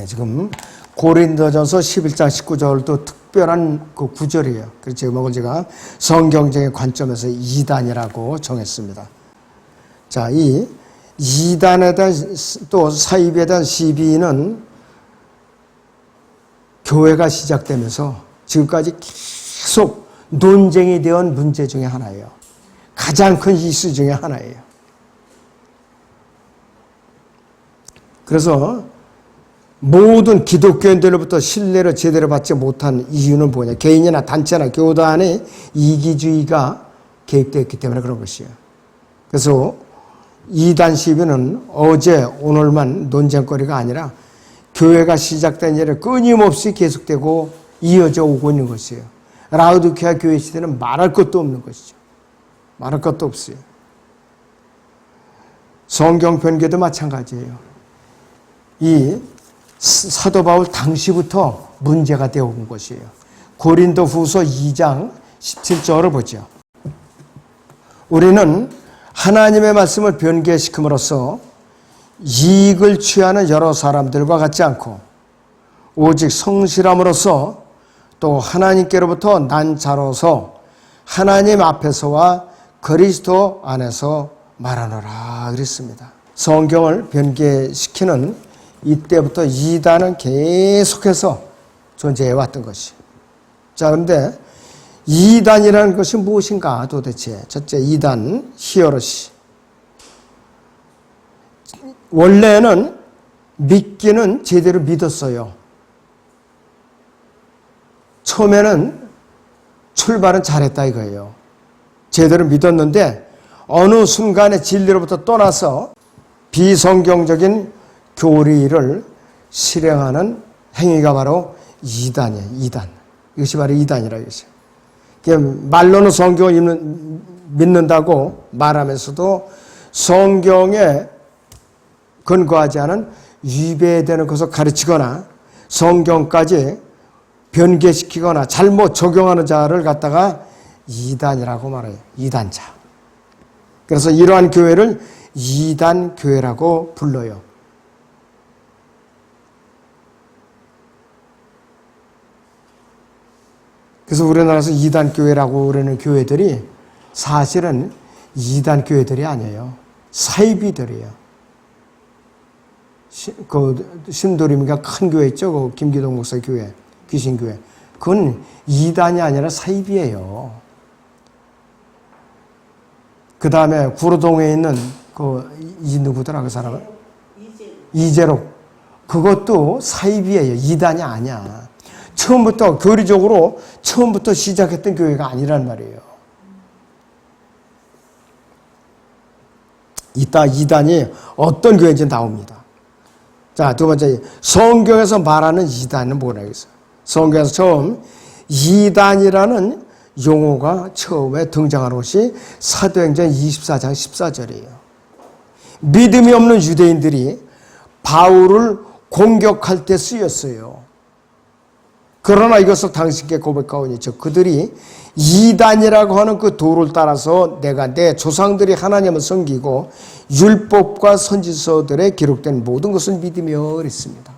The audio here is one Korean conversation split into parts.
예, 지금 고린도전서 11장 19절도 특별한 그 구절이에요. 그래서 제목을 제가 성경적인 관점에서 이단이라고 정했습니다. 자, 이 이단에 대한 또 사입에 대한 시비는 교회가 시작되면서 지금까지 계속 논쟁이 되온 문제 중에 하나예요. 가장 큰 이슈 중에 하나예요. 그래서 모든 기독교인들로부터 신뢰를 제대로 받지 못한 이유는 뭐냐? 개인이나 단체나 교단의 이기주의가 개입되었기 때문에 그런 것이에요. 그래서 이단 시비는 어제 오늘만 논쟁거리가 아니라 교회가 시작된 일을 끊임없이 계속되고 이어져 오고 있는 것이에요. 라우드케아 교회 시대는 말할 것도 없는 것이죠. 말할 것도 없어요. 성경 변개도 마찬가지예요. 이 사도 바울 당시부터 문제가 되어 온 것이에요. 고린도 후서 2장 17절을 보죠. 우리는 하나님의 말씀을 변개시킴으로써 이익을 취하는 여러 사람들과 같지 않고 오직 성실함으로써 또 하나님께로부터 난 자로서 하나님 앞에서와 그리스도 안에서 말하노라 그랬습니다. 성경을 변개시키는 이때부터 이단은 계속해서 존재해 왔던 것이. 자, 그런데 이단이라는 것이 무엇인가 도대체? 첫째, 이단, 히어로시. 원래는 믿기는 제대로 믿었어요. 처음에는 출발은 잘했다 이거예요. 제대로 믿었는데 어느 순간에 진리로부터 떠나서 비성경적인 교리를 실행하는 행위가 바로 이단이에요. 이단. 이것이 바로 이단이라 이것이. 말로는 성경을 읽는, 믿는다고 말하면서도 성경에 근거하지 않은 위배되는 것을 가르치거나 성경까지 변개시키거나 잘못 적용하는 자를 갖다가 이단이라고 말해요. 이단자. 그래서 이러한 교회를 이단 교회라고 불러요. 그래서 우리나라에서 이단 교회라고 그러는 교회들이 사실은 이단 교회들이 아니에요. 사이비들이에요. 그 신도림이가 큰 교회 있죠. 그 김기동 목사 교회, 귀신 교회. 그건 이단이 아니라 사입이에요. 그 다음에 구로동에 있는 그, 이 누구더라, 그 사람은? 이재록. 그것도 사입이에요. 이단이 아니야. 처음부터, 교리적으로 처음부터 시작했던 교회가 아니란 말이에요. 이따 이단이 어떤 교회인지 나옵니다. 자, 두 번째, 성경에서 말하는 이단은 뭐라겠어? 성경에서 처음 이단이라는 용어가 처음에 등장하는 것이 사도행전 24장 14절이에요. 믿음이 없는 유대인들이 바울을 공격할 때 쓰였어요. 그러나 이것을 당신께 고백하오니 저 그들이 이단이라고 하는 그 도를 따라서 내가 내 조상들이 하나님을 섬기고 율법과 선지서들에 기록된 모든 것을 믿으며 그랬습니다.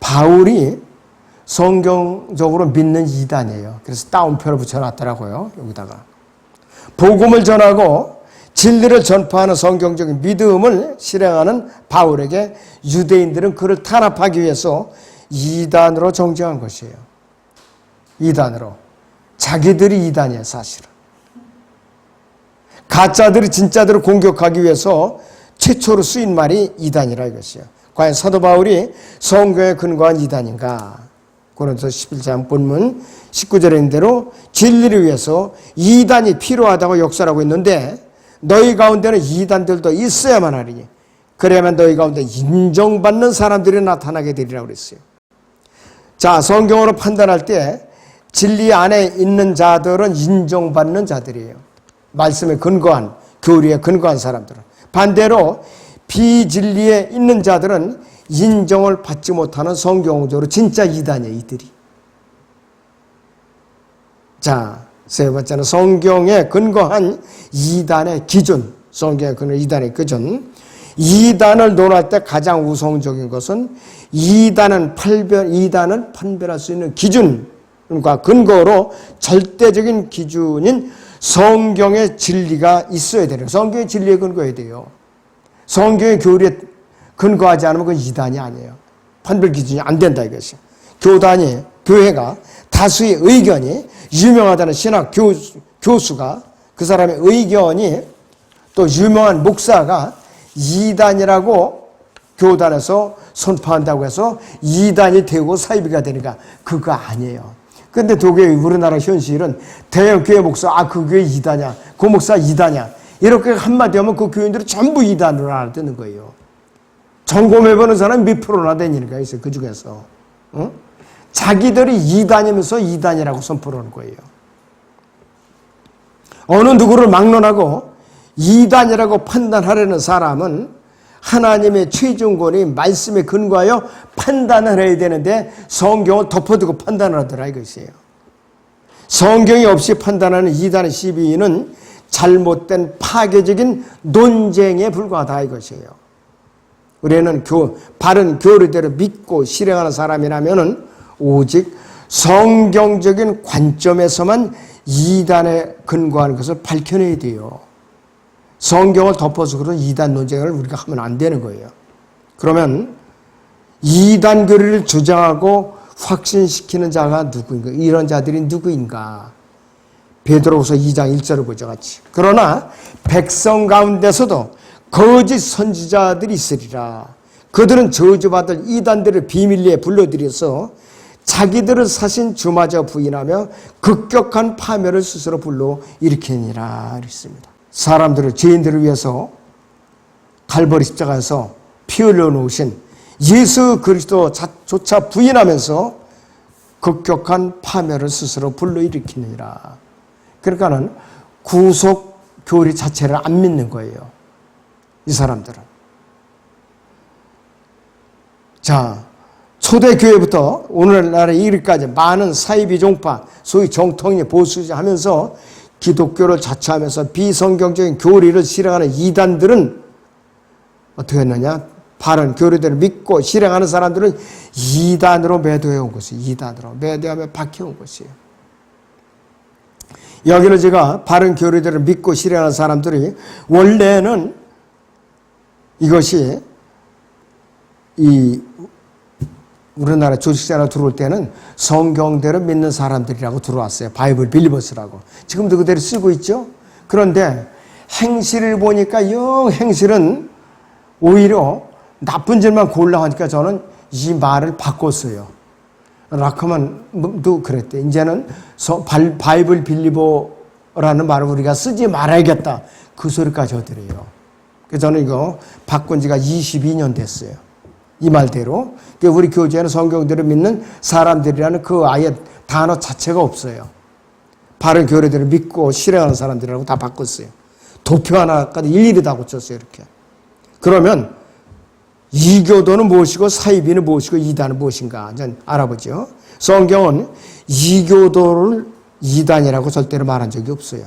바울이 성경적으로 믿는 이단이에요. 그래서 따옴표를 붙여놨더라고요. 여기다가. 복음을 전하고 진리를 전파하는 성경적인 믿음을 실행하는 바울에게 유대인들은 그를 탄압하기 위해서 이단으로 정정한 것이에요. 이단으로. 자기들이 이단이에요, 사실은. 가짜들이 진짜들을 공격하기 위해서 최초로 쓰인 말이 이단이라 이것이에요. 과연 사도 바울이 성경에 근거한 이단인가? 고린도 11장 본문 19절에 있는 대로 진리를 위해서 이단이 필요하다고 역설하고 있는데 너희 가운데는 이단들도 있어야만 하리니 그래야만 너희 가운데 인정받는 사람들이 나타나게 되리라고 그랬어요. 자, 성경으로 판단할 때 진리 안에 있는 자들은 인정받는 자들이에요. 말씀에 근거한, 교리에 근거한 사람들은. 반대로 비진리에 있는 자들은 인정을 받지 못하는 성경적으로 진짜 이단이에요, 이들이. 자, 세 번째는 성경에 근거한 이단의 기준, 성경에 근거한 이단의 기준. 이단을 논할 때 가장 우선적인 것은 이단은 판별, 이단을 판별할 수 있는 기준과 근거로 절대적인 기준인 성경의 진리가 있어야 돼요. 성경의 진리에 근거해야 돼요. 성경의 교리에 근거하지 않으면 그건 이단이 아니에요. 판별 기준이 안 된다 이것이. 교단이, 교회가 다수의 의견이 유명하다는 신학 교수, 교수가 그 사람의 의견이 또 유명한 목사가 이단이라고 교단에서 선포한다고 해서 이단이 되고 사이비가 되니까 그거 아니에요. 근데 도교의 우리나라 현실은 대형 교회 목사, 아, 그 교회 이단이야. 그 목사 이단이야. 이렇게 한마디 하면 그 교인들이 전부 이단으로 알아듣는 거예요. 점검해보는 사람 몇 프로나 되니까 있어요. 그 중에서. 어? 자기들이 이단이면서 이단이라고 선포를 하는 거예요. 어느 누구를 막론하고 이단이라고 판단하려는 사람은 하나님의 최종권이 말씀에 근거하여 판단을 해야 되는데 성경을 덮어두고 판단을 하더라 이것이에요. 성경이 없이 판단하는 이단의 시비는 잘못된 파괴적인 논쟁에 불과하다 이것이에요. 우리는 교, 바른 교리대로 믿고 실행하는 사람이라면 오직 성경적인 관점에서만 이단에 근거하는 것을 밝혀내야 돼요. 성경을 덮어서 그런 이단 논쟁을 우리가 하면 안 되는 거예요. 그러면 이단 교리를 주장하고 확신시키는 자가 누구인가? 이런 자들이 누구인가? 베드로후서 2장 1절을 보죠 같이. 그러나 백성 가운데서도 거짓 선지자들이 있으리라. 그들은 저주받을 이단들을 비밀리에 불러들여서 자기들을 사신 주마저 부인하며 급격한 파멸을 스스로 불러 일으키니라 그랬습니다. 사람들을 죄인들을 위해서 갈보리 십자가에서 피 흘려 놓으신 예수 그리스도조차 부인하면서 급격한 파멸을 스스로 불러일으키느니라. 그러니까는 구속 교리 자체를 안 믿는 거예요. 이 사람들은. 자, 초대교회부터 오늘날에 이르까지 많은 사이비 종파, 소위 정통이 보수자 하면서 기독교를 자처하면서 비성경적인 교리를 실행하는 이단들은 어떻게 했느냐? 바른 교리들을 믿고 실행하는 사람들은 이단으로 매도해 온 것이에요. 이단으로 매도하며 박혀온 것이에요. 여기는 제가 바른 교리들을 믿고 실행하는 사람들이 원래는 이것이 이 우리나라 조직자로 들어올 때는 성경대로 믿는 사람들이라고 들어왔어요. 바이블 빌리버스라고. 지금도 그대로 쓰고 있죠. 그런데 행실을 보니까 영 행실은 오히려 나쁜 짓만 골라하니까 저는 이 말을 바꿨어요. 라크만도 그랬대. 이제는 바이블 빌리버라는 말을 우리가 쓰지 말아야겠다. 그 소리까지 하더래요. 그래서 저는 이거 바꾼 지가 22년 됐어요. 이 말대로 우리 교제는 성경대로 믿는 사람들이라는 그 아예 단어 자체가 없어요. 바른 교리대로 믿고 실행하는 사람들이라고 다 바꿨어요. 도표 하나까지 일일이 다 고쳤어요. 이렇게. 그러면 이교도는 무엇이고 사이비는 무엇이고 이단은 무엇인가 전 알아보죠. 성경은 이교도를 이단이라고 절대로 말한 적이 없어요.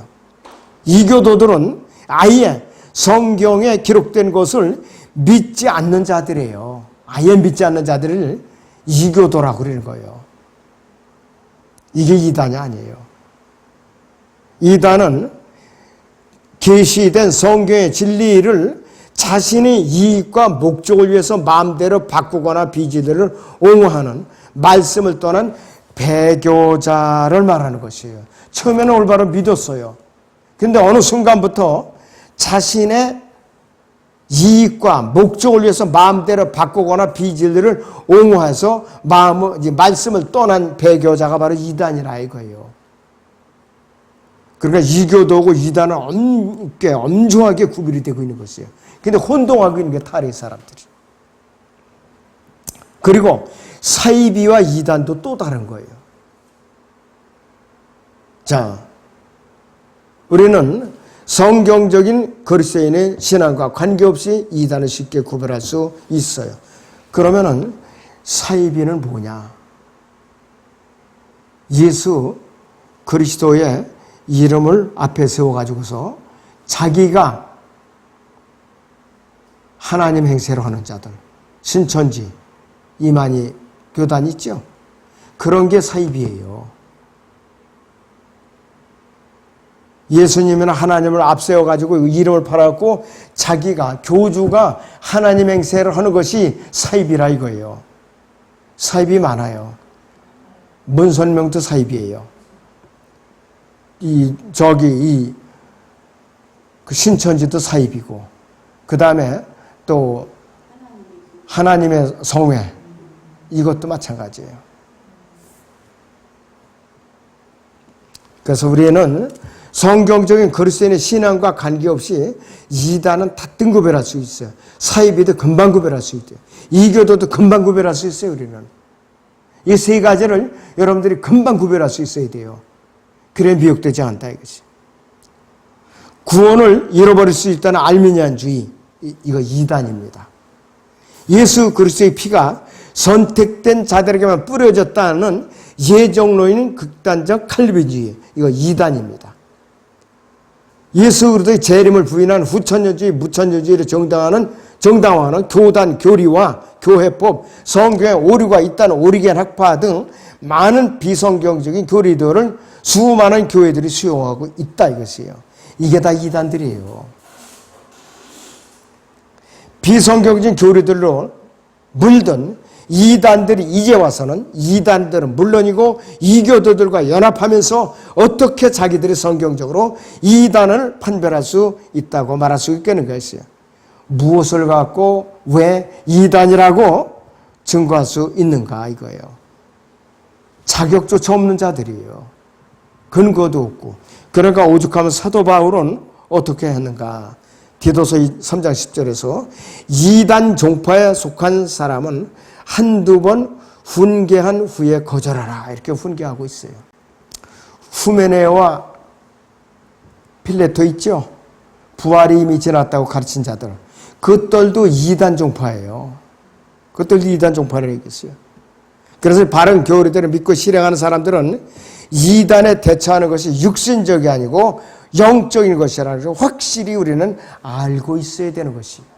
이교도들은 아예 성경에 기록된 것을 믿지 않는 자들이에요. 아예 믿지 않는 자들을 이교도라고 그러는 거예요. 이게 이단이 아니에요. 이단은 계시된 성경의 진리를 자신의 이익과 목적을 위해서 마음대로 바꾸거나 비지들을 옹호하는 말씀을 떠난 배교자를 말하는 것이에요. 처음에는 올바로 믿었어요. 근데 어느 순간부터 자신의 이익과 목적을 위해서 마음대로 바꾸거나 비질들을 옹호해서 마음 말씀을 떠난 배교자가 바로 이단이라 이거예요. 그러니까 이교도고 이단은 엄게 엄중하게 구별이 되고 있는 것이에요. 근데 혼동하고 있는 게 타리 사람들이. 그리고 사이비와 이단도 또 다른 거예요. 자, 우리는 성경적인 그리스도인의 신앙과 관계없이 이단을 쉽게 구별할 수 있어요. 그러면은 사이비는 뭐냐? 예수 그리스도의 이름을 앞에 세워 가지고서 자기가 하나님 행세를 하는 자들, 신천지, 이만희 교단 있죠? 그런 게 사입이에요. 예수님은 하나님을 앞세워 가지고 이름을 팔았고 자기가 교주가 하나님 행세를 하는 것이 사입이라 이거예요. 사입이 많아요. 문선명도 사입이에요. 이 저기 이 그 신천지도 사입이고 그 다음에 또 하나님의 성회 이것도 마찬가지예요. 그래서 우리는 성경적인 그리스도인의 신앙과 관계없이 이단은 다 등급별할 수 있어요. 사이비도 금방 구별할 수 있대요. 이교도도 금방 구별할 수 있어요, 우리는. 이 세 가지를 여러분들이 금방 구별할 수 있어야 돼요. 그래 미혹되지 않다 이것이. 구원을 잃어버릴 수 있다는 알미니안주의 이거 이단입니다. 예수 그리스도의 피가 선택된 자들에게만 뿌려졌다는 예정론인 극단적 칼빈주의 이거 이단입니다. 예수 그리스도의 재림을 부인한 후천여주의, 무천여주의를 정당화하는 정당화하는 교단, 교리와 교회법, 성경에 오류가 있다는 오리겐 학파 등 많은 비성경적인 교리들을 수많은 교회들이 수용하고 있다 이것이에요. 이게 다 이단들이에요. 비성경적인 교리들로 물든 이단들이 이제 와서는 이단들은 물론이고 이교도들과 연합하면서 어떻게 자기들이 성경적으로 이단을 판별할 수 있다고 말할 수 있겠는 것이요. 무엇을 갖고 왜 이단이라고 증거할 수 있는가 이거예요. 자격조차 없는 자들이에요. 근거도 없고. 그러니까 오죽하면 사도 바울은 어떻게 했는가. 디도서 3장 10절에서 이단 종파에 속한 사람은 한두 번 훈계한 후에 거절하라. 이렇게 훈계하고 있어요. 후메네와 필레토 있죠? 부활이 이미 지났다고 가르친 자들. 그들도 이단 종파예요. 그들도 이단 종파를 얘기했어요. 그래서 바른 교리들을 믿고 실행하는 사람들은 이단에 대처하는 것이 육신적이 아니고 영적인 것이라는 것을 확실히 우리는 알고 있어야 되는 것이에요.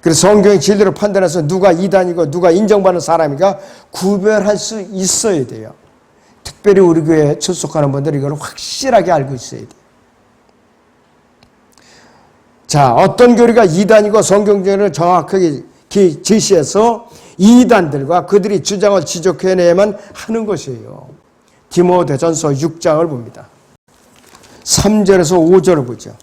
그래서 성경의 진리를 판단해서 누가 이단이고 누가 인정받는 사람이가 구별할 수 있어야 돼요. 특별히 우리 교회에 출석하는 분들이 이걸 확실하게 알고 있어야 돼요. 자, 어떤 교리가 이단이고 성경적으로 정확하게 제시해서 이단들과 그들이 주장을 지적해내야만 하는 것이에요. 디모데전서 6장을 봅니다. 3절에서 5절을 보죠.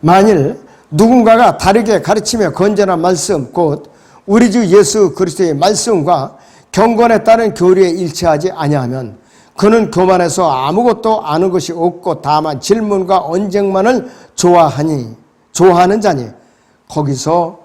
만일 누군가가 다르게 가르치며 건전한 말씀 곧 우리 주 예수 그리스도의 말씀과 경건에 따른 교리에 일치하지 아니하면 그는 교만해서 아무것도 아는 것이 없고 다만 질문과 언쟁만을 좋아하니 좋아하는 자니 거기서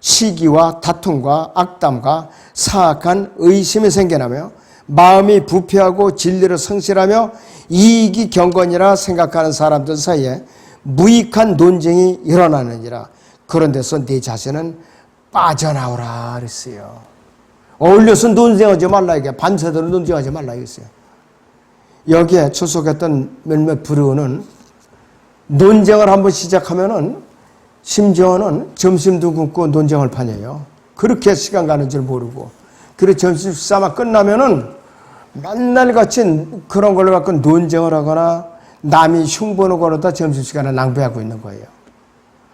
시기와 다툼과 악담과 사악한 의심이 생겨나며 마음이 부패하고 진리를 성실하며 이익이 경건이라 생각하는 사람들 사이에 무익한 논쟁이 일어나느니라. 그런 데서 네 자신은 빠져나오라 그랬어요. 어울려서 논쟁하지 말라 이게 밤새도록 논쟁하지 말라 이랬어요. 여기에 출석했던 몇몇 부류는 논쟁을 한번 시작하면은 심지어는 점심도 굶고 논쟁을 파내요. 그렇게 시간 가는 줄 모르고. 그래 점심 식사만 끝나면은 맨날 같이 그런 걸로 갖고 논쟁을 하거나 남이 흉보는 거로다 점심시간을 낭비하고 있는 거예요.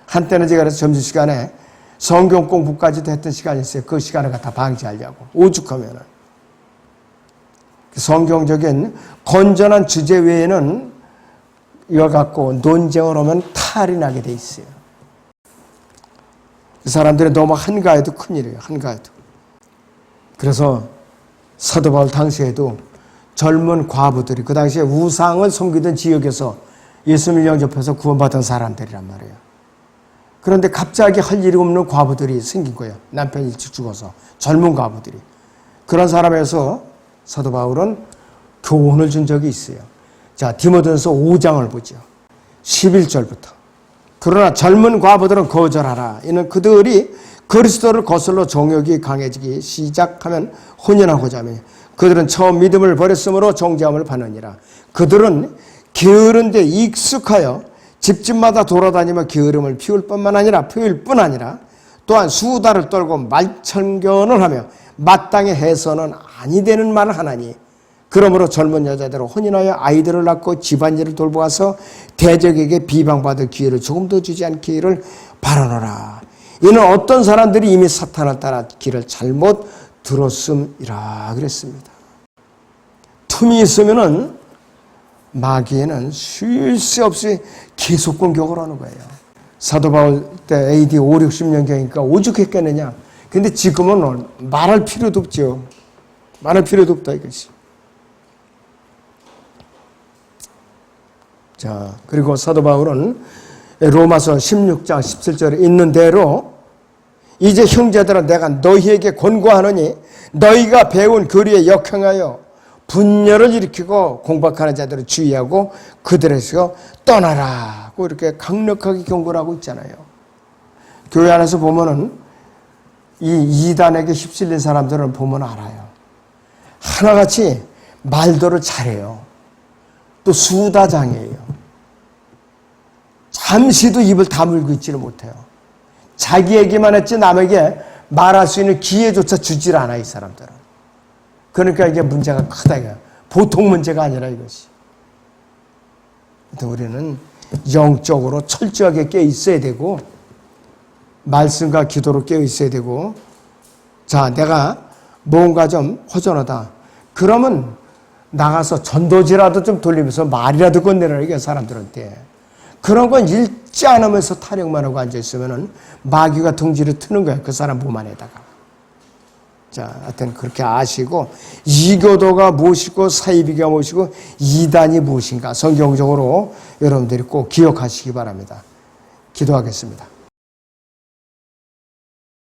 한때는 제가 그래서 점심시간에 성경 공부까지도 했던 시간이 있어요. 그 시간을 갖다 방지하려고. 오죽하면은. 성경적인 건전한 주제 외에는 이걸 갖고 논쟁을 하면 탈이 나게 돼 있어요. 그 사람들이 너무 한가해도 큰일이에요. 한가해도. 그래서 사도 바울 당시에도 젊은 과부들이 그 당시에 우상을 섬기던 지역에서 예수님을 영접해서 구원받은 사람들이란 말이에요. 그런데 갑자기 할 일이 없는 과부들이 생긴 거예요. 남편이 일찍 죽어서 젊은 과부들이. 그런 사람에서 사도 바울은 교훈을 준 적이 있어요. 자, 디모데전서 5장을 보죠. 11절부터. 그러나 젊은 과부들은 거절하라. 이는 그들이 그리스도를 거슬러 정욕이 강해지기 시작하면 혼연하고자 하며 그들은 처음 믿음을 버렸으므로 정죄함을 받느니라. 그들은 게으른 데 익숙하여 집집마다 돌아다니며 게으름을 피울 뿐만 아니라 피울 뿐 아니라 또한 수다를 떨고 말천견을 하며 마땅히 해서는 아니 되는 말을 하나니 그러므로 젊은 여자들은 혼인하여 아이들을 낳고 집안일을 돌보아서 대적에게 비방받을 기회를 조금 더 주지 않기를 바라노라. 이는 어떤 사람들이 이미 사탄을 따라 길을 잘못 들었음이라 그랬습니다. 틈이 있으면은 마귀에는 쉴 새 없이 계속 공격을 하는 거예요. 사도 바울 때 AD 5, 60년경이니까 오죽했겠느냐. 근데 지금은 말할 필요도 없죠. 말할 필요도 없다 이것이. 자, 그리고 사도 바울은 로마서 16장 17절에 있는 대로 이제 형제들아 내가 너희에게 권고하노니 너희가 배운 교리에 역행하여 분열을 일으키고 공박하는 자들을 주의하고 그들에서 떠나라고 이렇게 강력하게 경고를 하고 있잖아요. 교회 안에서 보면은 이 이단에게 휩쓸린 사람들은 보면 알아요. 하나같이 말도를 잘해요. 또 수다장이에요. 잠시도 입을 다물고 있지를 못해요. 자기 얘기만 했지 남에게 말할 수 있는 기회조차 주질 않아 이 사람들은. 그러니까 이게 문제가 크다 이거. 보통 문제가 아니라 이것이. 우리는 영적으로 철저하게 깨 있어야 되고 말씀과 기도로 깨어 있어야 되고 자 내가 뭔가 좀 허전하다. 그러면 나가서 전도지라도 좀 돌리면서 말이라도 건네라 이게 사람들한테. 그런 건 읽지 않으면서 타령만 하고 앉아있으면 마귀가 둥지를 트는 거야. 그 사람 몸 안에다가. 자, 하여튼 그렇게 아시고, 이교도가 무엇이고, 사이비가 무엇이고, 이단이 무엇인가, 성경적으로 여러분들이 꼭 기억하시기 바랍니다. 기도하겠습니다.